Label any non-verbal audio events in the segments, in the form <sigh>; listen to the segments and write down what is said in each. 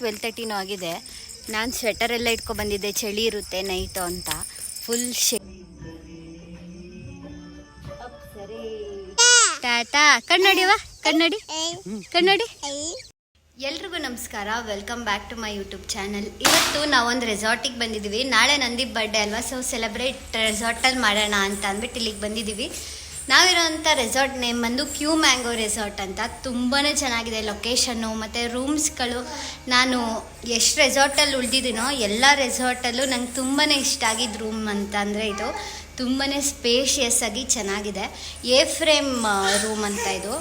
Twelve ತರ್ಟಿನೂ ಆಗಿದೆ. ನಾನು sweater ಎಲ್ಲ ಇಟ್ಕೊಂಡು ಬಂದಿದ್ದೆ. ಚಳಿ ಇರುತ್ತೆ ನೈಟು ಅಂತ. ಫುಲ್ ಶೇ ಟಾಟಾ ಕನ್ನಡಿವ ಕನ್ನಡಿ? ಕನ್ನಡಿ? ಎಲ್ರಿಗೂ ನಮಸ್ಕಾರ. Welcome back to my YouTube channel ಇವತ್ತು ನಾವೊಂದು ರೆಸಾರ್ಟಿಗೆ ಬಂದಿದ್ದೀವಿ ನಾಳೆ ನಂದಿ ಬರ್ಡೇ ಅಲ್ವಾ? ಸೊ ಸೆಲೆಬ್ರೇಟ್ ರೆಸಾರ್ಟಲ್ಲಿ ಮಾಡೋಣ ಅಂತ ಅಂದ್ಬಿಟ್ಟು ಇಲ್ಲಿಗೆ ಬಂದಿದ್ದೀವಿ ನಾವಿರೋಂಥ ರೆಸಾರ್ಟ್ ನೇಮ್ ಬಂದು ಕ್ಯೂ ಮ್ಯಾಂಗೋ ರೆಸಾರ್ಟ್ ಅಂತ. ತುಂಬಾ ಚೆನ್ನಾಗಿದೆ ಲೊಕೇಶನ್ನು ಮತ್ತು ರೂಮ್ಸ್ಗಳು ನಾನು ಎಷ್ಟು ರೆಸಾರ್ಟಲ್ಲಿ ಉಳಿದಿದ್ದೀನೋ ಎಲ್ಲ ರೆಸಾರ್ಟಲ್ಲೂ ನಂಗೆ ತುಂಬಾ ಇಷ್ಟ ಆಗಿದ್ದ ರೂಮ್ ಅಂತ ಅಂದರೆ ಇದು. ತುಂಬಾ ಸ್ಪೇಷಿಯಸ್ ಆಗಿ ಚೆನ್ನಾಗಿದೆ. ಎ ಫ್ರೇಮ್ ರೂಮ್ ಅಂತ ಇದು.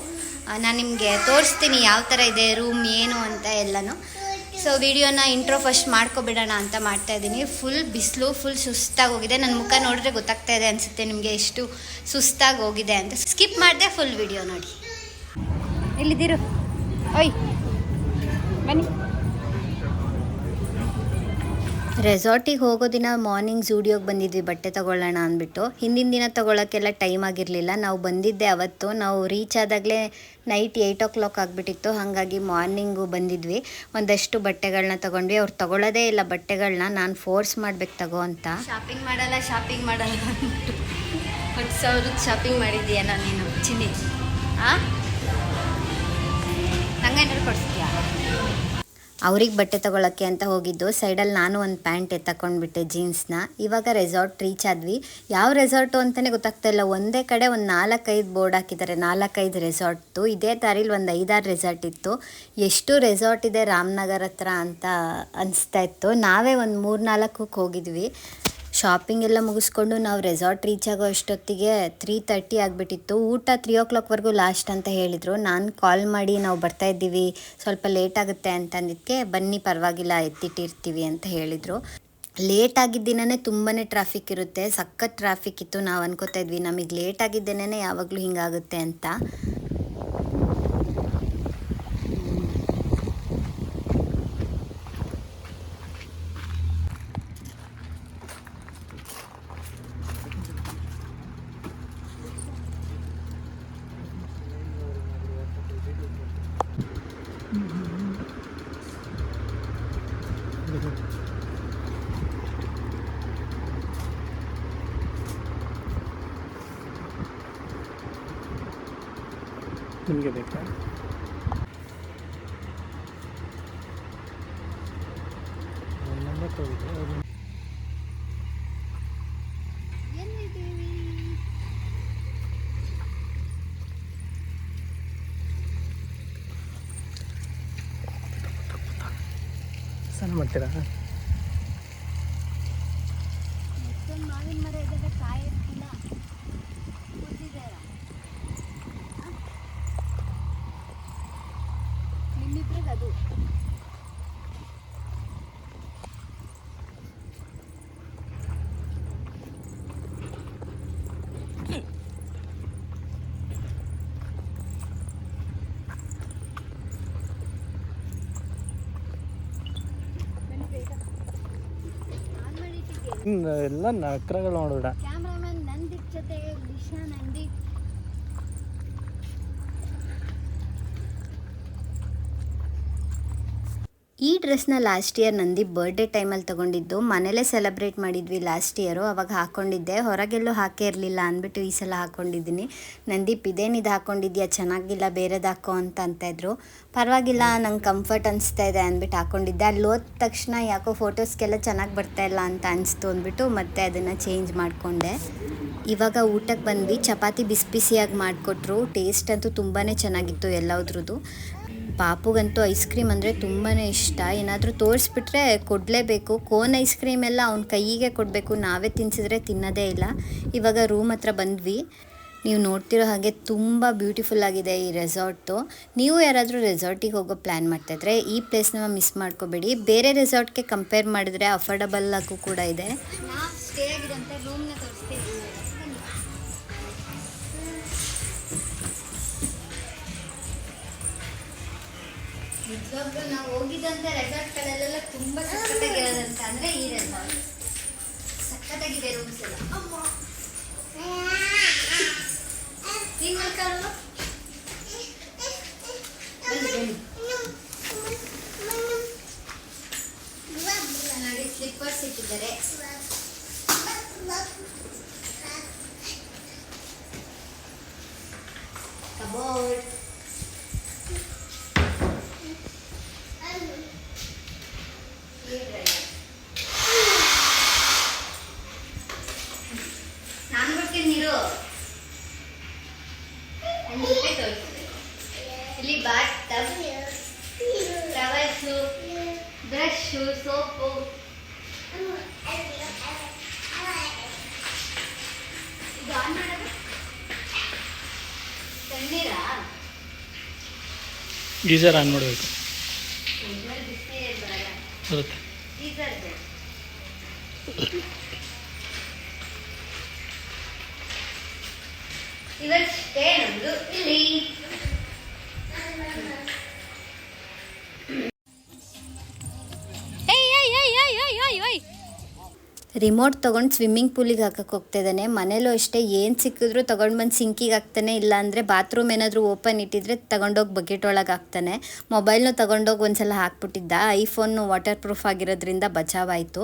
ನಾನು ನಿಮಗೆ ತೋರಿಸ್ತೀನಿ ಯಾವ ಥರ ಇದೆ ರೂಮ್ ಏನು ಅಂತ ಎಲ್ಲನೂ. ಸೊ ವಿಡಿಯೋನ ಇಂಟ್ರೋ ಫಸ್ಟ್ ಮಾಡ್ಕೊಬಿಡೋಣ ಅಂತ ಮಾಡ್ತಾ ಇದ್ದೀನಿ. ಫುಲ್ ಬಿಸಿಲು ಫುಲ್ ಸುಸ್ತಾಗಿ ಹೋಗಿದೆ. ನನ್ನ ಮುಖ ನೋಡಿದ್ರೆ ಗೊತ್ತಾಗ್ತಾ ಇದೆ ಅನಿಸುತ್ತೆ ನಿಮಗೆ ಎಷ್ಟು ಸುಸ್ತಾಗಿ ಹೋಗಿದೆ ಅಂತ. ಸ್ಕಿಪ್ ಮಾಡಿದೆ ಫುಲ್ ವಿಡಿಯೋ ನೋಡಿ. ಇಲ್ಲಿದ್ದೀರು. ಓಯ್, ಬನ್ನಿ. ರೆಸಾರ್ಟಿಗೆ ಹೋಗೋ ದಿನ ಮಾರ್ನಿಂಗ್ ಝೂಡಿಯೋಗೆ ಬಂದಿದ್ವಿ, ಬಟ್ಟೆ ತಗೊಳ್ಳೋಣ ಅಂದ್ಬಿಟ್ಟು. ಹಿಂದಿನ ದಿನ ತೊಗೊಳಕ್ಕೆಲ್ಲ ಟೈಮ್ ಆಗಿರಲಿಲ್ಲ. ನಾವು ಬಂದಿದ್ದೆ ಅವತ್ತು. ನಾವು ರೀಚ್ ಆದಾಗಲೇ ನೈಟ್ ಏಯ್ಟ್ ಓ ಕ್ಲಾಕ್ ಆಗಿಬಿಟ್ಟಿತ್ತು. ಹಾಗಾಗಿ ಮಾರ್ನಿಂಗು ಬಂದಿದ್ವಿ. ಒಂದಷ್ಟು ಬಟ್ಟೆಗಳನ್ನ ತೊಗೊಂಡ್ವಿ. ಅವ್ರು ತಗೊಳ್ಳೋದೇ ಇಲ್ಲ ಬಟ್ಟೆಗಳನ್ನ ನಾನು ಫೋರ್ಸ್ ಮಾಡ್ಬೇಕು ತಗೋ ಅಂತ. ಶಾಪಿಂಗ್ ಮಾಡಲ್ಲ ಶಾಪಿಂಗ್ ಮಾಡಲ್ಲ ಹತ್ತು ಸಾವಿರದ ಶಾಪಿಂಗ್ ಮಾಡಿದ್ದೀಯ ನೀನು ಚಿನ್ನಿ. ಹಾಂ ನಂಗೇನಾದ್ರು ಕೊಡಿಸ್ತೀಯಾ ಅವ್ರಿಗೆ ಬಟ್ಟೆ ತೊಗೊಳಕ್ಕೆ ಅಂತ ಹೋಗಿದ್ದು. ಸೈಡಲ್ಲಿ ನಾನು ಒಂದು ಪ್ಯಾಂಟ್ ಎತ್ತಕೊಂಡ್ಬಿಟ್ಟೆ ಜೀನ್ಸ್ನ. ಇವಾಗ ರೆಸಾರ್ಟ್ ರೀಚ್ ಆದ್ವಿ. ಯಾವ ರೆಸಾರ್ಟು ಅಂತಲೇ ಗೊತ್ತಾಗ್ತಾ ಇಲ್ಲ. ಒಂದೇ ಕಡೆ ಒಂದು ನಾಲ್ಕೈದು ಬೋರ್ಡ್ ಹಾಕಿದ್ದಾರೆ. ನಾಲ್ಕೈದು ರೆಸಾರ್ಟ್ದು. ಇದೇ ದಾರಿಲಿ ಒಂದು ಐದಾರು ರೆಸಾರ್ಟ್ ಇತ್ತು. ಎಷ್ಟು ರೆಸಾರ್ಟ್ ಇದೆ ರಾಮನಗರ ಹತ್ರ ಅಂತ ಅನಿಸ್ತಾ ಇತ್ತು. ನಾವೇ ಒಂದು ಮೂರು ನಾಲ್ಕಕ್ಕೆ ಹೋಗಿದ್ವಿ. ಶಾಪಿಂಗ್ ಎಲ್ಲ ಮುಗಿಸ್ಕೊಂಡು ನಾವು ರೆಸಾರ್ಟ್ ರೀಚ್ ಆಗೋ ಅಷ್ಟೊತ್ತಿಗೆ ತ್ರೀ ತರ್ಟಿ ಆಗಿಬಿಟ್ಟಿತ್ತು. ಊಟ ತ್ರೀ ಓ ಕ್ಲಾಕ್ವರೆಗೂ ಲಾಸ್ಟ್ ಅಂತ ಹೇಳಿದರು. ನಾನು ಕಾಲ್ ಮಾಡಿ ನಾವು ಬರ್ತಾ ಇದ್ದೀವಿ, ಸ್ವಲ್ಪ ಲೇಟ್ ಆಗುತ್ತೆ ಅಂತ ಅಂದಿದ್ದಕ್ಕೆ ಬನ್ನಿ ಪರವಾಗಿಲ್ಲ ಎತ್ತಿಟ್ಟಿರ್ತೀವಿ ಅಂತ ಹೇಳಿದರು. ಲೇಟ್ ಆಗಿದ್ದಿನೇ ತುಂಬಾ ಟ್ರಾಫಿಕ್ ಇರುತ್ತೆ. ಸಖತ್ ಟ್ರಾಫಿಕ್ ಇತ್ತು. ನಾವು ಅನ್ಕೋತಾ ಇದ್ವಿ ನಮಗೆ ಲೇಟ್ ಆಗಿದ್ದೇನೆ ಯಾವಾಗಲೂ ಹಿಂಗಾಗುತ್ತೆ ಅಂತ. ನಿಮಗೆ ಬೇಕಾ ನಂಬರ್ ತಗೋಬೇಕು ಅದು ಸ್ನಾನ ಮಾಡ್ತೀರಾ ಮಾವಿನ ಮರ ಇದ್ದಾಗ ಕಾಯಿ ಇರ್ತಿಲ್ಲ ನಿಮ್ಮಿಬ್ರಿಗೆ ಅದು ಹ್ಮ್, ಎಲ್ಲ ನಕ್ರಗಳು ಈ ಡ್ರೆಸ್ನ ಲಾಸ್ಟ್ ಇಯರ್ ನಂದಿ ಬರ್ಡೇ ಟೈಮಲ್ಲಿ ತೊಗೊಂಡಿದ್ದು. ಮನೇಲೇ ಸೆಲೆಬ್ರೇಟ್ ಮಾಡಿದ್ವಿ ಲಾಸ್ಟ್ ಇಯರು. ಅವಾಗ ಹಾಕ್ಕೊಂಡಿದ್ದೆ ಹೊರಗೆಲ್ಲೂ ಹಾಕೇ ಇರಲಿಲ್ಲ ಅಂದ್ಬಿಟ್ಟು ಈ ಸಲ ಹಾಕ್ಕೊಂಡಿದ್ದೀನಿ ನಂದೀಪ್, ಇದೇನಿದು ಹಾಕ್ಕೊಂಡಿದ್ಯಾ ಚೆನ್ನಾಗಿಲ್ಲ, ಬೇರೆದು ಹಾಕೋ ಅಂತ ಅಂತಾಯಿದ್ರು. ಪರವಾಗಿಲ್ಲ, ನಂಗೆ ಕಂಫರ್ಟ್ ಅನಿಸ್ತಾ ಇದೆ ಅಂದ್ಬಿಟ್ಟು ಹಾಕ್ಕೊಂಡಿದ್ದೆ ಅಲ್ಲಿ ಹೋದ ತಕ್ಷಣ ಯಾಕೋ ಫೋಟೋಸ್ಗೆಲ್ಲ ಚೆನ್ನಾಗಿ ಬರ್ತಾ ಇಲ್ಲ ಅಂತ ಅನಿಸ್ತು ಅಂದ್ಬಿಟ್ಟು ಮತ್ತೆ ಅದನ್ನು ಚೇಂಜ್ ಮಾಡಿಕೊಂಡೆ. ಇವಾಗ ಊಟಕ್ಕೆ ಬಂದ್ವಿ. ಚಪಾತಿ ಬಿಸಿ ಬಿಸಿಯಾಗಿ ಮಾಡಿಕೊಟ್ರು. ಟೇಸ್ಟ್ ಅಂತೂ ತುಂಬಾ ಚೆನ್ನಾಗಿತ್ತು ಎಲ್ಲದ್ರದ್ದು. ಪಾಪುಗಂತೂ ಐಸ್ ಕ್ರೀಮ್ ಅಂದರೆ ತುಂಬಾ ಇಷ್ಟ. ಏನಾದರೂ ತೋರಿಸ್ಬಿಟ್ರೆ ಕೊಡಲೇಬೇಕು. ಕೋನ್ ಐಸ್ ಕ್ರೀಮ್ ಎಲ್ಲ ಅವ್ನ ಕೈಯಿಗೆ ಕೊಡಬೇಕು. ನಾವೇ ತಿನ್ಸಿದ್ರೆ ತಿನ್ನೋದೇ ಇಲ್ಲ. ಇವಾಗ ರೂಮ್ ಹತ್ರ ಬಂದ್ವಿ. ನೀವು ನೋಡ್ತಿರೋ ಹಾಗೆ ತುಂಬ ಬ್ಯೂಟಿಫುಲ್ ಆಗಿದೆ ಈ ರೆಸಾರ್ಟು ನೀವು ಯಾರಾದರೂ ರೆಸಾರ್ಟಿಗೆ ಹೋಗೋ ಪ್ಲ್ಯಾನ್ ಮಾಡ್ತಾಯಿದ್ರೆ ಈ ಪ್ಲೇಸ್ನ ಮಿಸ್ ಮಾಡ್ಕೋಬೇಡಿ. ಬೇರೆ ರೆಸಾರ್ಟ್ಗೆ ಕಂಪೇರ್ ಮಾಡಿದ್ರೆ ಅಫೋರ್ಡಬಲ್ ಆಗು ಕೂಡ ಇದೆ. ರೂಮ್ನ ನಿಜವಾಗ್ಲೂ ನಾವು ಹೋಗಿದ್ದಂಥ ರೆಸಾರ್ಟ್ಗಳಲ್ಲೆಲ್ಲ ತುಂಬ ಸಖತ್ತಾಗಿರೋದಂತ ಅಂದರೆ ಈ ರೆಸಾರ್ಟ್ ಸಖತ್ತಾಗಿದೆ ರೂಮ್ಸ್ ಎಲ್ಲ. ಅಮ್ಮ ನೀನು ಮಲ್ಕೊಳ್ಳೋ ನೋಡಿ ಸ್ಲಿಪ್ಪರ್ಸ್ ಇಟ್ಟಿದ್ದಾರೆ. ಕಬೋರ್ಡ್. ಬ್ರಷು ಸೋಪು ಇದು ಆನ್ ಮಾಡೋದು ತಣ್ಣೀರಾ ಗೀಸರ್ ಆನ್ ಮಾಡಬೇಕು. ಬರುತ್ತೆ. ಇವತ್ತೇ ನಮ್ದು ಇಲ್ಲಿ. ರಿಮೋಟ್ ತೊಗೊಂಡು ಸ್ವಿಮ್ಮಿಂಗ್ ಪೂಲಿಗೆ ಹಾಕಕ್ಕೆ ಹೋಗ್ತಾ ಇದ್ದಾನೆ. ಮನೇಲೂ ಅಷ್ಟೇ, ಏನು ಸಿಕ್ಕಿದ್ರು ತೊಗೊಂಡು ಬಂದು ಸಿಂಕಿಗೆ ಹಾಕ್ತಾನೆ. ಇಲ್ಲ ಅಂದರೆ ಬಾತ್ರೂಮ್ ಏನಾದರೂ ಓಪನ್ ಇಟ್ಟಿದ್ರೆ ತೊಗೊಂಡೋಗಿ ಬಕೆಟ್ ಒಳಗೆ ಹಾಕ್ತಾನೆ. ಮೊಬೈಲ್ನು ಒಂದು ಸಲ ಹಾಕ್ಬಿಟ್ಟಿದ್ದ. ಐಫೋನು ವಾಟರ್ ಪ್ರೂಫ್ ಆಗಿರೋದ್ರಿಂದ ಬಚಾವಾಯಿತು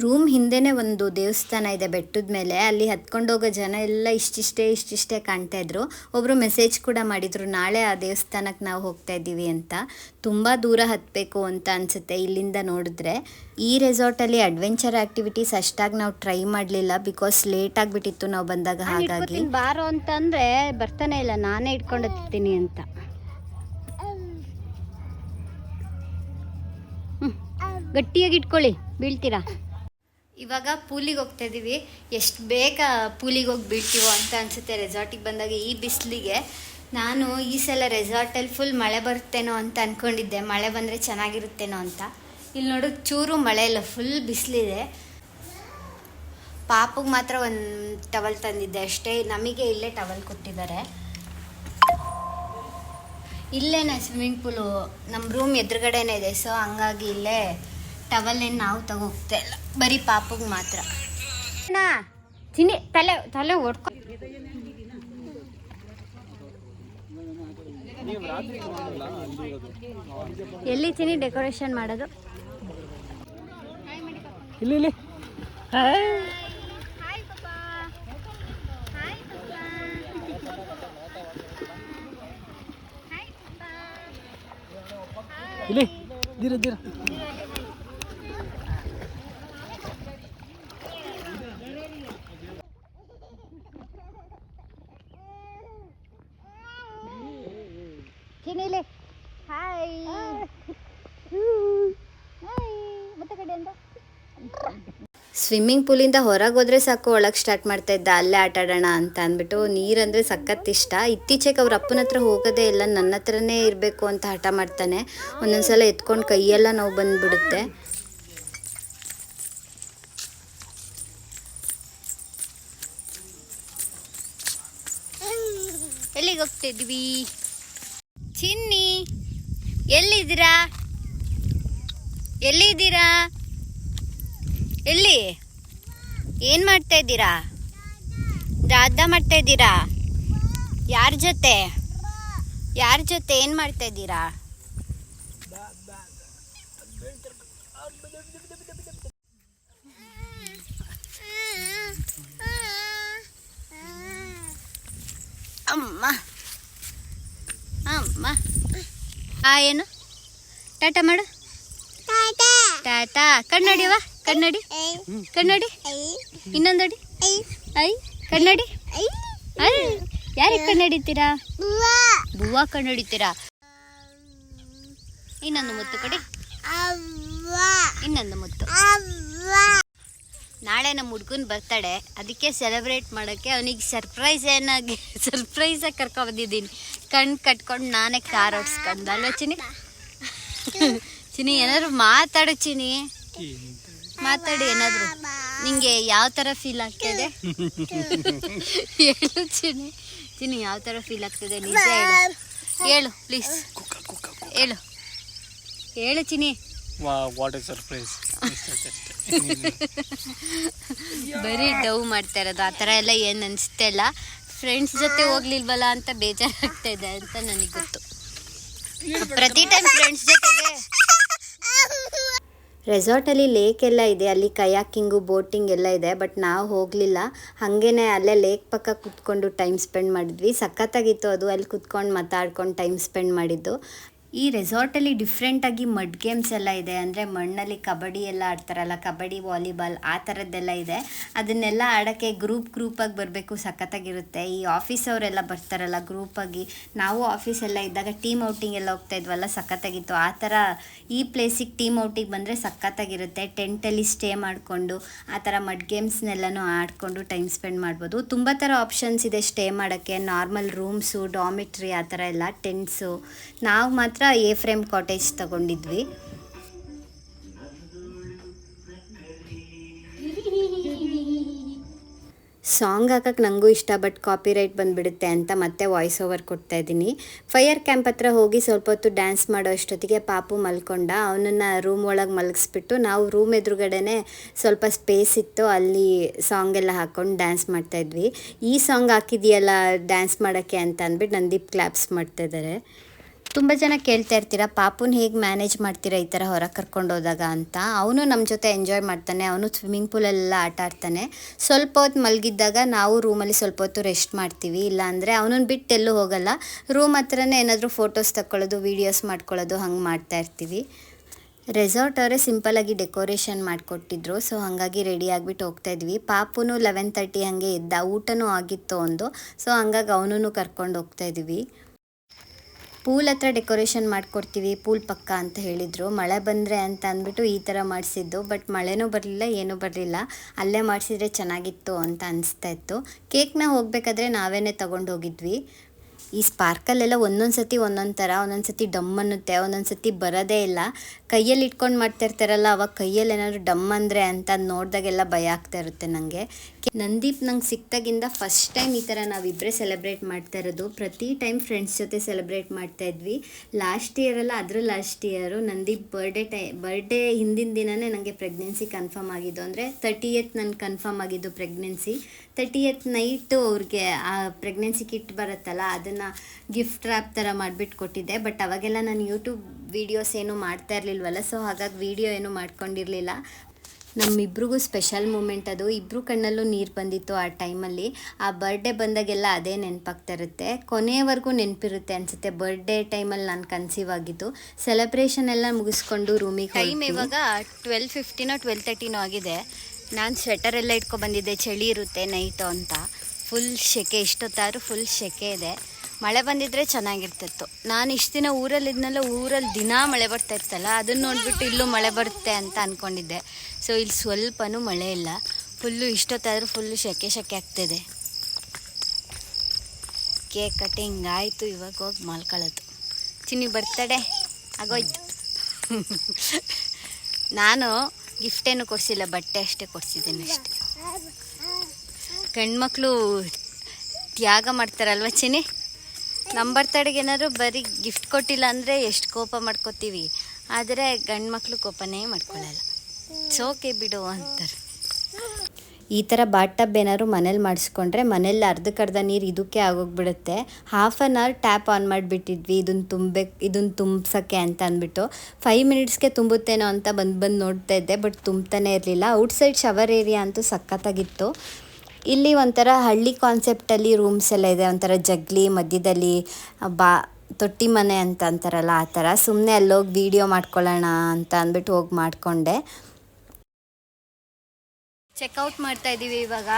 ರೂಮ್ ಹಿಂದೆನೇ ಒಂದು ದೇವಸ್ಥಾನ ಇದೆ ಬೆಟ್ಟದ ಮೇಲೆ. ಅಲ್ಲಿ ಹತ್ಕೊಂಡೋಗೋ ಜನ ಎಲ್ಲ ಇಷ್ಟಿಷ್ಟೇ ಇಷ್ಟಿಷ್ಟೇ ಕಾಣ್ತಾ ಇದ್ರು. ಒಬ್ಬರು ಮೆಸೇಜ್ ಕೂಡ ಮಾಡಿದ್ರು ನಾಳೆ ಆ ದೇವಸ್ಥಾನಕ್ಕೆ ನಾವು ಹೋಗ್ತಾ ಇದ್ದೀವಿ ಅಂತ. ತುಂಬ ದೂರ ಹತ್ತಬೇಕು ಅಂತ ಅನಿಸುತ್ತೆ ಇಲ್ಲಿಂದ ನೋಡಿದ್ರೆ. ಈ ರೆಸಾರ್ಟಲ್ಲಿ ಅಡ್ವೆಂಚರ್ ಆ್ಯಕ್ಟಿವಿಟೀಸ್ ಅಷ್ಟಾಗಿ ನಾವು ಟ್ರೈ ಮಾಡಲಿಲ್ಲ ಬಿಕಾಸ್ ಲೇಟ್ ಆಗಿಬಿಟ್ಟಿತ್ತು ನಾವು ಬಂದಾಗ ಹಾಗಾಗಿ. ಬಾರೋ ಅಂತಂದ್ರೆ ಬರ್ತಾನೆ ಇಲ್ಲ ನಾನೇ ಇಟ್ಕೊಂಡಿರ್ತೀನಿ ಅಂತ. ಹ್ಮ್. ಗಟ್ಟಿಯಾಗಿ ಇಟ್ಕೊಳ್ಳಿ ಬೀಳ್ತೀರಾ? ಇವಾಗ ಪೂಲಿಗೆ ಹೋಗ್ತಾ ಇದ್ದೀವಿ ಎಷ್ಟು ಬೇಗ ಪೂಲಿಗೆ ಹೋಗಿ ಅಂತ ಅನಿಸುತ್ತೆ ರೆಸಾರ್ಟಿಗೆ ಬಂದಾಗ ಈ ಬಿಸಿಲಿಗೆ. ನಾನು ಈ ಸಲ ರೆಸಾರ್ಟಲ್ಲಿ ಫುಲ್ ಮಳೆ ಬರುತ್ತೇನೋ ಅಂತ ಅಂದ್ಕೊಂಡಿದ್ದೆ ಮಳೆ ಬಂದರೆ ಚೆನ್ನಾಗಿರುತ್ತೇನೋ ಅಂತ. ಇಲ್ಲಿ ನೋಡು, ಚೂರು ಮಳೆ ಇಲ್ಲ ಫುಲ್ ಬಿಸಿಲಿದೆ. ಪಾಪಗೆ ಮಾತ್ರ ಒಂದು ಟವಲ್ ತಂದಿದ್ದೆ ಅಷ್ಟೇ. ನಮಗೆ ಇಲ್ಲೇ ಟವಲ್ ಕೊಟ್ಟಿದ್ದಾರೆ. ಇಲ್ಲೇನೆ ಸ್ವಿಮ್ಮಿಂಗ್ ಪೂಲು ನಮ್ಮ ರೂಮ್ ಎದುರುಗಡೆನೇ ಇದೆ ಸೊ ಹಂಗಾಗಿ ಇಲ್ಲೇ ಟವಲ್ ಏನು ನಾವು ತಗೋಗ್ತಾ ಇಲ್ಲ. ಬರೀ ಪಾಪಗೆ ಮಾತ್ರ. ಅಣ್ಣ, ಚಿನ್ನಿ ತಲೆ ತಲೆ ಓಡ್ಕೊ ಎಲ್ಲಿ ಚಿನ್ನಿ ಡೆಕೋರೇಷನ್ ಮಾಡೋದು? ಇಲ್ಲಿ ಇಲ್ಲಿ. ಇಲ್ಲಿ ದೀರ ದೀರ ಚಿನ್ನಿಲಿ ಹಾಯ್ ಮತ್ತೆ ಕಡೆ ಅಂತ? ಸ್ವಿಮ್ಮಿಂಗ್ ಪೂಲಿಂದ ಹೊರಗೆ ಹೋದ್ರೆ ಸಾಕು ಒಳಗೆ ಸ್ಟಾರ್ಟ್ ಮಾಡ್ತಾ ಇದ್ದ ಅಲ್ಲೇ ಆಟ ಆಡೋಣ ಅಂತ ಅಂದ್ಬಿಟ್ಟು ನೀರಂದರೆ ಸಖತ್ ಇಷ್ಟ. ಇತ್ತೀಚೆಗೆ ಅವ್ರ ಅಪ್ಪನ ಹತ್ರ ಹೋಗೋದೇ ಇಲ್ಲ ನನ್ನ ಹತ್ರನೇ ಇರಬೇಕು ಅಂತ ಹಠ ಮಾಡ್ತಾನೆ. ಒಂದೊಂದ್ಸಲ ಎತ್ಕೊಂಡು ಕೈಯೆಲ್ಲ ನೋವು ಬಂದ್ಬಿಡುತ್ತೆ. ಎಲ್ಲಿಗೆ ಹೋಗ್ತಾ ಇದ್ವಿ ಚಿನ್ನಿ ಎಲ್ಲಿದ್ದೀರಾ? ಎಲ್ಲಿದ್ದೀರಾ? ಎಲ್ಲಿ? ಏನು ಮಾಡ್ತಾ ಇದ್ದೀರಾ? ದಾದ ಮಾಡ್ತಾ ಇದ್ದೀರಾ? ಯಾರ ಜೊತೆ? ಯಾರ ಜೊತೆ ಏನು ಮಾಡ್ತಾ ಇದ್ದೀರಾ ಅಮ್ಮ ಅಮ್ಮ ಆ ಏನು? ಟಾಟಾ ಮಾಡು. ಟಾಟಾ. ವಾ ಕನ್ನಡಿ. ಕನ್ನಡಿ. ಇನ್ನೊಂದಡಿ. ಐ. ಕನ್ನಡಿ. ಐ. ಯಾರಿಗೆ ಕಣ್ಣಡಿತೀರಾ ಬುವ್ವ ಕಣ್ಣಡಿತೀರಾ ಇನ್ನೊಂದು ಮುತ್ತು ಕೊಡಿ. ಇನ್ನೊಂದು ಮುತ್ತು. ನಾಳೆ ನಮ್ಮ ಹುಡ್ಗನ್ ಬರ್ತಡೆ ಅದಕ್ಕೆ ಸೆಲೆಬ್ರೇಟ್ ಮಾಡೋಕ್ಕೆ ಅವನಿಗೆ ಸರ್ಪ್ರೈಸ್ ಏನಾಗಿ <laughs> ಸರ್ಪ್ರೈಸಾಗಿ ಕರ್ಕೊಂಡು ಬಂದಿದ್ದೀನಿ. ಕಣ್ಣು ಕಟ್ಕೊಂಡು ನಾನೇ ಕಾರ್ ಓಡಿಸ್ಕೊಂಡು ಅಲ್ವ ಚಿನಿ <laughs> ಚಿನಿ ಏನಾದ್ರು ಮಾತಾಡು ಚಿನಿ ಮಾತಾಡಿ ಏನಾದ್ರು. ನಿಂಗೆ ಯಾವ ಥರ ಫೀಲ್ ಆಗ್ತಿದೆ? <laughs> ಹೇಳು ಚಿನಿ ಚಿನಿ ಯಾವ ಥರ ಫೀಲ್ ಆಗ್ತಿದೆ? ನಿಜ ಹೇಳು. ಹೇಳು ಪ್ಲೀಸ್ ಹೇಳು. ಹೇಳು ಚಿನಿ ವಾಟ್ ಎ ಸರ್ಪ್ರೈಸ್ <laughs> ಬರೀ ಡವ್ ಮಾಡ್ತಾ ಇರೋದು, ಆ ಥರ ಎಲ್ಲ ಏನು ಅನಿಸ್ತಾ ಇಲ್ಲ ಫ್ರೆಂಡ್ಸ್ ಜೊತೆ ಹೋಗ್ಲಿಲ್ವಲ್ಲ ಅಂತ ಬೇಜಾರಾಗ್ತಾ ಇದೆ ಅಂತ ನನಗೆ ಗೊತ್ತು. ಪ್ರತಿ ಟೈಮ್ ಫ್ರೆಂಡ್ಸ್ ಜೊತೆಗೆ ರೆಸಾರ್ಟಲ್ಲಿ ಲೇಕ್ ಎಲ್ಲ ಇದೆ, ಅಲ್ಲಿ ಕಯಾಕಿಂಗು ಬೋಟಿಂಗ್ ಎಲ್ಲ ಇದೆ ಬಟ್ ನಾವು ಹೋಗಲಿಲ್ಲ. ಹಾಗೇನೆ ಅಲ್ಲೇ ಲೇಕ್ ಪಕ್ಕ ಕುತ್ಕೊಂಡು ಟೈಮ್ ಸ್ಪೆಂಡ್ ಮಾಡಿದ್ವಿ. ಸಖತ್ತಾಗಿತ್ತು ಅದು, ಅಲ್ಲಿ ಕುತ್ಕೊಂಡು ಮಾತಾಡ್ಕೊಂಡು ಟೈಮ್ ಸ್ಪೆಂಡ್ ಮಾಡಿದ್ದು. ಈ ರೆಸಾರ್ಟಲ್ಲಿ ಡಿಫ್ರೆಂಟಾಗಿ ಮಡ್ ಗೇಮ್ಸ್ ಎಲ್ಲ ಇದೆ. ಅಂದರೆ ಮಣ್ಣಲ್ಲಿ ಕಬಡ್ಡಿ ಎಲ್ಲ ಆಡ್ತಾರಲ್ಲ, ಕಬಡ್ಡಿ ವಾಲಿಬಾಲ್ ಆ ಥರದ್ದೆಲ್ಲ ಇದೆ. ಅದನ್ನೆಲ್ಲ ಆಡೋಕ್ಕೆ ಗ್ರೂಪ್ ಗ್ರೂಪಾಗಿ ಬರಬೇಕು, ಸಖತ್ತಾಗಿರುತ್ತೆ. ಈ ಆಫೀಸ್ ಅವರೆಲ್ಲ ಬರ್ತಾರಲ್ಲ ಗ್ರೂಪಾಗಿ ನಾವು ಆಫೀಸೆಲ್ಲ ಇದ್ದಾಗ ಟೀಮ್ ಔಟಿಂಗ್ ಎಲ್ಲ ಹೋಗ್ತಾ ಇದ್ವಲ್ಲ, ಸಖತ್ತಾಗಿತ್ತು. ಆ ಥರ ಈ ಪ್ಲೇಸಿಗೆ ಟೀಮ್ ಔಟಿಗೆ ಬಂದರೆ ಸಖತ್ತಾಗಿರುತ್ತೆ. ಟೆಂಟಲ್ಲಿ ಸ್ಟೇ ಮಾಡಿಕೊಂಡು, ಆ ಥರ ಮಡ್ ಗೇಮ್ಸ್ನೆಲ್ಲನೂ ಆಡಿಕೊಂಡು ಟೈಮ್ ಸ್ಪೆಂಡ್ ಮಾಡ್ಬೋದು. ತುಂಬ ಥರ ಆಪ್ಷನ್ಸ್ ಇದೆ ಸ್ಟೇ ಮಾಡೋಕ್ಕೆ. ನಾರ್ಮಲ್ ರೂಮ್ಸು ಡಾಮಿಟ್ರಿ ಆ ಥರ ಎಲ್ಲ ಟೆಂಟ್ಸು ನಾವು ಮಾತ್ರ ಎ ಫ್ರೇಮ್ ಕಾಟೇಜ್ ತಗೊಂಡಿದ್ವಿ. ಸಾಂಗ್ ಹಾಕಕ್ಕೆ ನನಗೂ ಇಷ್ಟ ಬಟ್ ಕಾಪಿರೈಟ್ ಬಂದುಬಿಡುತ್ತೆ ಅಂತ ಮತ್ತೆ ವಾಯ್ಸ್ ಓವರ್ ಕೊಡ್ತಾ ಇದ್ದೀನಿ. ಫೈಯರ್ ಕ್ಯಾಂಪ್ ಹತ್ರ ಹೋಗಿ ಸ್ವಲ್ಪ ಹೊತ್ತು ಡ್ಯಾನ್ಸ್ ಮಾಡೋ ಅಷ್ಟೊತ್ತಿಗೆ ಪಾಪು ಮಲ್ಕೊಂಡ. ಅವನನ್ನು ರೂಮ್ ಒಳಗೆ ಮಲಗಿಸ್ಬಿಟ್ಟು ನಾವು ರೂಮ್ ಎದುರುಗಡೆನೇ ಸ್ವಲ್ಪ ಸ್ಪೇಸ್ ಇತ್ತು, ಅಲ್ಲಿ ಸಾಂಗ್ ಎಲ್ಲ ಹಾಕ್ಕೊಂಡು ಡ್ಯಾನ್ಸ್ ಮಾಡ್ತಾಯಿದ್ವಿ ಈ ಸಾಂಗ್ ಹಾಕಿದೆಯಲ್ಲ ಡ್ಯಾನ್ಸ್ ಮಾಡೋಕ್ಕೆ ಅಂತ ಅಂದ್ಬಿಟ್ಟು ನಂದೀಪ್ ಕ್ಲಾಪ್ಸ್ ಮಾಡ್ತಾ ಇದ್ದಾರೆ ತುಂಬ ಜನ ಕೇಳ್ತಾ ಇರ್ತೀರ, ಪಾಪುನ ಹೇಗೆ ಮ್ಯಾನೇಜ್ ಮಾಡ್ತೀರಾ ಈ ಥರ ಹೊರಗೆ ಕರ್ಕೊಂಡು ಹೋದಾಗ ಅಂತ. ಅವನು ನಮ್ಮ ಜೊತೆ ಎಂಜಾಯ್ ಮಾಡ್ತಾನೆ, ಅವನು ಸ್ವಿಮ್ಮಿಂಗ್ ಪೂಲಲ್ಲೆಲ್ಲ ಆಟ ಆಡ್ತಾನೆ. ಸ್ವಲ್ಪ ಹೊತ್ತು ಮಲಗಿದ್ದಾಗ ನಾವು ರೂಮಲ್ಲಿ ಸ್ವಲ್ಪ ಹೊತ್ತು ರೆಸ್ಟ್ ಮಾಡ್ತೀವಿ. ಇಲ್ಲಾಂದರೆ ಅವನನ್ನು ಬಿಟ್ಟು ಎಲ್ಲೂ ಹೋಗಲ್ಲ. ರೂಮ್ ಹತ್ರನೇ ಏನಾದರೂ ಫೋಟೋಸ್ ತಗೊಳ್ಳೋದು ವೀಡಿಯೋಸ್ ಮಾಡ್ಕೊಳ್ಳೋದು ಹಂಗೆ ಮಾಡ್ತಾ ಇರ್ತೀವಿ. ರೆಸಾರ್ಟ್ ಅವರೇ ಸಿಂಪಲಾಗಿ ಡೆಕೋರೇಷನ್ ಮಾಡಿಕೊಟ್ಟಿದ್ರು. ಸೊ ಹಾಗಾಗಿ ರೆಡಿ ಆಗಿಬಿಟ್ಟು ಹೋಗ್ತಾ ಇದ್ವಿ. ಪಾಪುನು ಲೆವೆನ್ ತರ್ಟಿ ಹಾಗೆ ಇದ್ದ ಊಟನೂ ಆಗಿತ್ತು ಒಂದು. ಸೊ ಹಂಗಾಗಿ ಅವನೂ ಕರ್ಕೊಂಡು ಹೋಗ್ತಾ ಇದ್ವಿ. ಪೂಲ್ ಹತ್ರ ಡೆಕೋರೇಷನ್ ಮಾಡಿಕೊಡ್ತೀವಿ, ಪೂಲ್ ಪಕ್ಕ ಅಂತ ಹೇಳಿದರು. ಮಳೆ ಬಂದರೆ ಅಂತ ಅಂದ್ಬಿಟ್ಟು ಈ ಥರ ಮಾಡಿಸಿದ್ದು, ಬಟ್ ಮಳೆನೂ ಬರಲಿಲ್ಲ, ಏನೂ ಬರಲಿಲ್ಲ. ಅಲ್ಲೇ ಮಾಡಿಸಿದ್ರೆ ಚೆನ್ನಾಗಿತ್ತು ಅಂತ ಅನಿಸ್ತಾ ಇತ್ತು. ಕೇಕ್ನ ಹೋಗಬೇಕಾದ್ರೆ ನಾವೇ ತಗೊಂಡು ಹೋಗಿದ್ವಿ. ಈ ಸ್ಪಾರ್ಕಲ್ಲೆಲ್ಲ ಒಂದೊಂದು ಸತಿ ಒಂದೊಂದು ಥರ ಒಂದೊಂದು ಸತಿ ಡಮ್ ಅನ್ನುತ್ತೆ ಒಂದೊಂದು ಸತಿ ಬರೋದೇ ಇಲ್ಲ. ಕೈಯಲ್ಲಿ ಇಟ್ಕೊಂಡು ಮಾಡ್ತಾ ಇರ್ತಾರಲ್ಲ ಅವಾಗ ಕೈಯಲ್ಲಿ ಏನಾದರೂ ಡಮ್ ಅಂದರೆ ಅಂತ ನೋಡಿದಾಗೆಲ್ಲ ಭಯ ಆಗ್ತಾ ಇರುತ್ತೆ ನನಗೆ ನಂದೀಪ್ ನಂಗೆ ಸಿಕ್ತಾಗಿಂದ ಫಸ್ಟ್ ಟೈಮ್ ಈ ಥರ ನಾವಿಬ್ಬರೇ ಸೆಲೆಬ್ರೇಟ್ ಮಾಡ್ತಾ ಇರೋದು. ಪ್ರತಿ ಟೈಮ್ ಫ್ರೆಂಡ್ಸ್ ಜೊತೆ ಸೆಲೆಬ್ರೇಟ್ ಮಾಡ್ತಾ ಇದ್ವಿ. ಲಾಸ್ಟ್ ಇಯರೆಲ್ಲ ಅದ್ರ ಲಾಸ್ಟ್ ಇಯರು ನಂದೀಪ್ ಬರ್ಡೇ ಟೈ ಬರ್ಡೇ ಹಿಂದಿನ ದಿನವೇ ನನಗೆ ಪ್ರೆಗ್ನೆನ್ಸಿ ಕನ್ಫರ್ಮ್ ಆಗಿದ್ದು. ಅಂದರೆ ತರ್ಟಿ ಏತ್ ನನ್ಗೆ ಕನ್ಫರ್ಮ್ ಆಗಿದ್ದು ಪ್ರೆಗ್ನೆನ್ಸಿ ತರ್ಟಿ ಏತ್ ನೈಟು ಅವ್ರಿಗೆ ಆ ಪ್ರೆಗ್ನೆನ್ಸಿ ಕಿಟ್ ಬರುತ್ತಲ್ಲ, ಅದನ್ನು ಗಿಫ್ಟ್ ರ್ಯಾಪ್ ಥರ ಮಾಡಿಬಿಟ್ಟು ಕೊಟ್ಟಿದ್ದೆ. ಬಟ್ ಅವಾಗೆಲ್ಲ ನಾನು ಯೂಟ್ಯೂಬ್ ವೀಡಿಯೋಸ್ ಏನು ಮಾಡ್ತಾ ಇರಲಿಲ್ವಲ್ಲ ಸೊ ಹಾಗಾಗಿ ವೀಡಿಯೋ ಏನು ಮಾಡ್ಕೊಂಡಿರಲಿಲ್ಲ. ನಮ್ಮಿಬ್ರಿಗೂ ಸ್ಪೆಷಲ್ ಮೂಮೆಂಟ್ ಅದು. ಇಬ್ಬರು ಕಣ್ಣಲ್ಲೂ ನೀರು ಬಂದಿತ್ತು ಆ ಟೈಮಲ್ಲಿ ಆ ಬರ್ಡೇ ಬಂದಾಗೆಲ್ಲ ಅದೇ ನೆನಪಾಗ್ತಾ ಇರುತ್ತೆ. ಕೊನೆಯವರೆಗೂ ನೆನಪಿರುತ್ತೆ ಅನಿಸುತ್ತೆ. ಬರ್ಡೇ ಟೈಮಲ್ಲಿ ನಾನು ಕನ್ಸೀವ್ ಆಗಿದ್ದು. ಸೆಲೆಬ್ರೇಷನ್ ಎಲ್ಲ ಮುಗಿಸ್ಕೊಂಡು ರೂಮಿಗೆ ಟೈಮ್ ಇವಾಗ ಟ್ವೆಲ್ ಫಿಫ್ಟಿನೋ ಟ್ವೆಲ್ ತರ್ಟಿನೋ ಆಗಿದೆ. ನಾನು ಸ್ವೆಟರ್ ಎಲ್ಲ ಇಟ್ಕೊ ಬಂದಿದ್ದೆ. ಚಳಿ ಇರುತ್ತೆ ನೈಟು ಅಂತ. ಫುಲ್ ಸೆಕೆ ಇಷ್ಟೊತ್ತಾದ್ರೂ ಫುಲ್ ಸೆಕೆ ಇದೆ. ಮಳೆ ಬಂದಿದ್ರೆ ಚೆನ್ನಾಗಿರ್ತಿತ್ತು. ನಾನು ಇಷ್ಟು ದಿನ ಊರಲ್ಲಿದ್ನಲ್ಲ ಊರಲ್ಲಿ ದಿನಾ ಮಳೆ ಬರ್ತಾ ಇತ್ತಲ್ಲ, ಅದನ್ನ ನೋಡ್ಬಿಟ್ಟು ಇಲ್ಲೂ ಮಳೆ ಬರುತ್ತೆ ಅಂತ ಅಂದ್ಕೊಂಡಿದ್ದೆ ಸೊ ಇಲ್ಲಿ ಸ್ವಲ್ಪನೂ ಮಳೆ ಇಲ್ಲ. ಫುಲ್ಲು ಇಷ್ಟೊತ್ತಾದ್ರೂ ಫುಲ್ಲು ಸೆಕೆ ಸೆಕೆ ಆಗ್ತಿದೆ. ಕೇಕ್ ಕಟಿಂಗ್ ಆಯಿತು ಇವಾಗ ಹೋಗಿ ಮಲ್ಕೊಳ್ಳೋದು. ಚಿನ್ನಿ ಬರ್ತಡೆ ಆಗೋಯ್ತು. ನಾನು ಗಿಫ್ಟ್ ಏನು ಕೊಡಿಸಿಲ್ಲ, ಬಟ್ಟೆ ಅಷ್ಟೇ ಕೊಡಿಸಿದ್ದೀನಿ ಅಷ್ಟೇ. ಗಂಡ್ಮಕ್ಳು ತ್ಯಾಗ ಮಾಡ್ತಾರಲ್ವ ಚಿನಿ ನಮ್ಮ ಬರ್ತಡೆಗೆ ಏನಾದ್ರು ಬರೀ ಗಿಫ್ಟ್ ಕೊಟ್ಟಿಲ್ಲ ಅಂದರೆ ಎಷ್ಟು ಕೋಪ ಮಾಡ್ಕೋತೀವಿ. ಆದರೆ ಗಂಡು ಮಕ್ಕಳು ಕೋಪನೇ ಮಾಡ್ಕೊಳ್ಳಲ್ಲ ಸೋಕೆ ಬಿಡು ಅಂತಾರೆ. ಈ ಥರ ಬಾಟ್ ಟಬ್ ಏನಾದ್ರು ಮನೇಲಿ ಮಾಡಿಸ್ಕೊಂಡ್ರೆ ಮನೇಲಿ ಅರ್ಧಕ್ಕರ್ಧ ನೀರು ಇದಕ್ಕೆ ಆಗೋಗ್ಬಿಡುತ್ತೆ. Half an hour tap on ಮಾಡಿಬಿಟ್ಟಿದ್ವಿ ಇದನ್ನು ತುಂಬಬೇಕು ಇದನ್ನು ತುಂಬಿಸೋಕ್ಕೆ ಅಂತ ಅಂದ್ಬಿಟ್ಟು. ಫೈವ್ ಮಿನಿಟ್ಸ್ಗೆ ತುಂಬುತ್ತೇನೋ ಅಂತ ಬಂದು ಬಂದು ನೋಡ್ತಾ ಇದ್ದೆ ಬಟ್ ತುಂಬ್ತಾನೆ ಇರಲಿಲ್ಲ. ಔಟ್ಸೈಡ್ ಶವರ್ ಏರಿಯಾ ಅಂತೂ ಸಖತ್ತಾಗಿತ್ತು. ಇಲ್ಲಿ ಒಂಥರ ಹಳ್ಳಿ ಕಾನ್ಸೆಪ್ಟಲ್ಲಿ ರೂಮ್ಸ್ ಎಲ್ಲ ಇದೆ, ಒಂಥರ ಜಗ್ಲಿ, ಮಧ್ಯದಲ್ಲಿ ಬಾ, ತೊಟ್ಟಿ ಮನೆ ಅಂತ ಅಂತಾರಲ್ಲ ಆ ಥರ. ಸುಮ್ಮನೆ ಅಲ್ಲೋಗಿ ವೀಡಿಯೋ ಮಾಡ್ಕೊಳ್ಳೋಣ ಅಂತ ಅಂದ್ಬಿಟ್ಟು ಹೋಗಿ ಮಾಡಿಕೊಂಡೆ. ಚೆಕ್ಔಟ್ ಮಾಡ್ತಾ ಇದ್ದೀವಿ ಇವಾಗ.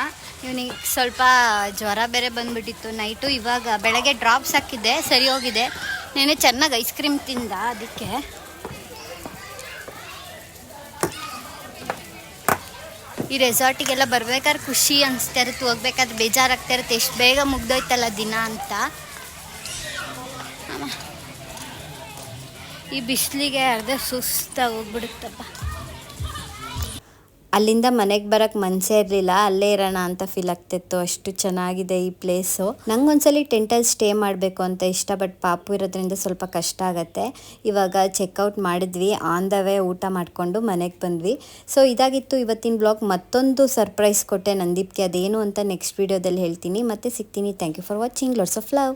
ಇವನಿಗೆ ಸ್ವಲ್ಪ ಜ್ವರ ಬೇರೆ ಬಂದ್ಬಿಟ್ಟಿತ್ತು. ನೈಟು ಇವಾಗ ಬೆಳಗ್ಗೆ ಡ್ರಾಪ್ಸ್ ಹಾಕಿದ್ದೆ, ಸರಿ ಹೋಗಿದೆ. ನೆನೆ ಚೆನ್ನಾಗಿ ಐಸ್ ಕ್ರೀಮ್ ತಿಂದ, ಅದಕ್ಕೆ. ಈ ರೆಸಾರ್ಟಿಗೆಲ್ಲ ಬರ್ಬೇಕಾದ್ರೆ ಖುಷಿ ಅನಿಸ್ತಾ ಇರುತ್ತೆ, ಹೋಗ್ಬೇಕಾದ್ರೆ ಬೇಜಾರಾಗ್ತಾ ಇರುತ್ತೆ, ಎಷ್ಟು ಬೇಗ ಮುಗ್ದೋಯ್ತಲ್ಲ ದಿನ ಅಂತ. ಈ ಬಿಸಿಲಿಗೆ ಅರ್ಧ ಸುಸ್ತಾಗಿ ಹೋಗ್ಬಿಡುತ್ತಪ್ಪ ಅಲ್ಲಿಂದ ಮನೆಗೆ ಬರಕ್ಕೆ ಮನಸ್ಸೇ ಇರಲಿಲ್ಲ. ಅಲ್ಲೇ ಇರೋಣ ಅಂತ ಫೀಲ್ ಆಗ್ತಿತ್ತು. ಅಷ್ಟು ಚೆನ್ನಾಗಿದೆ ಈ ಪ್ಲೇಸು ನಂಗೊಂದ್ಸಲಿ ಟೆಂಟಲ್ಲಿ ಸ್ಟೇ ಮಾಡಬೇಕು ಅಂತ ಇಷ್ಟ ಬಟ್ ಪಾಪು ಇರೋದ್ರಿಂದ ಸ್ವಲ್ಪ ಕಷ್ಟ ಆಗುತ್ತೆ. ಇವಾಗ ಚೆಕ್ಔಟ್ ಮಾಡಿದ್ವಿ. ಆನ್ ದ ವೇ ಊಟ ಮಾಡಿಕೊಂಡು ಮನೆಗೆ ಬಂದ್ವಿ. ಸೊ ಇದಾಗಿತ್ತು ಇವತ್ತಿನ ಬ್ಲಾಗ್ ಮತ್ತೊಂದು ಸರ್ಪ್ರೈಸ್ ಕೊಟ್ಟೆ ನಂದೀಪ್ಗೆ. ಅದೇನು ಅಂತ ನೆಕ್ಸ್ಟ್ ವೀಡಿಯೋದಲ್ಲಿ ಹೇಳ್ತೀನಿ. ಮತ್ತೆ ಸಿಗ್ತೀನಿ. Thank you for watching lots of love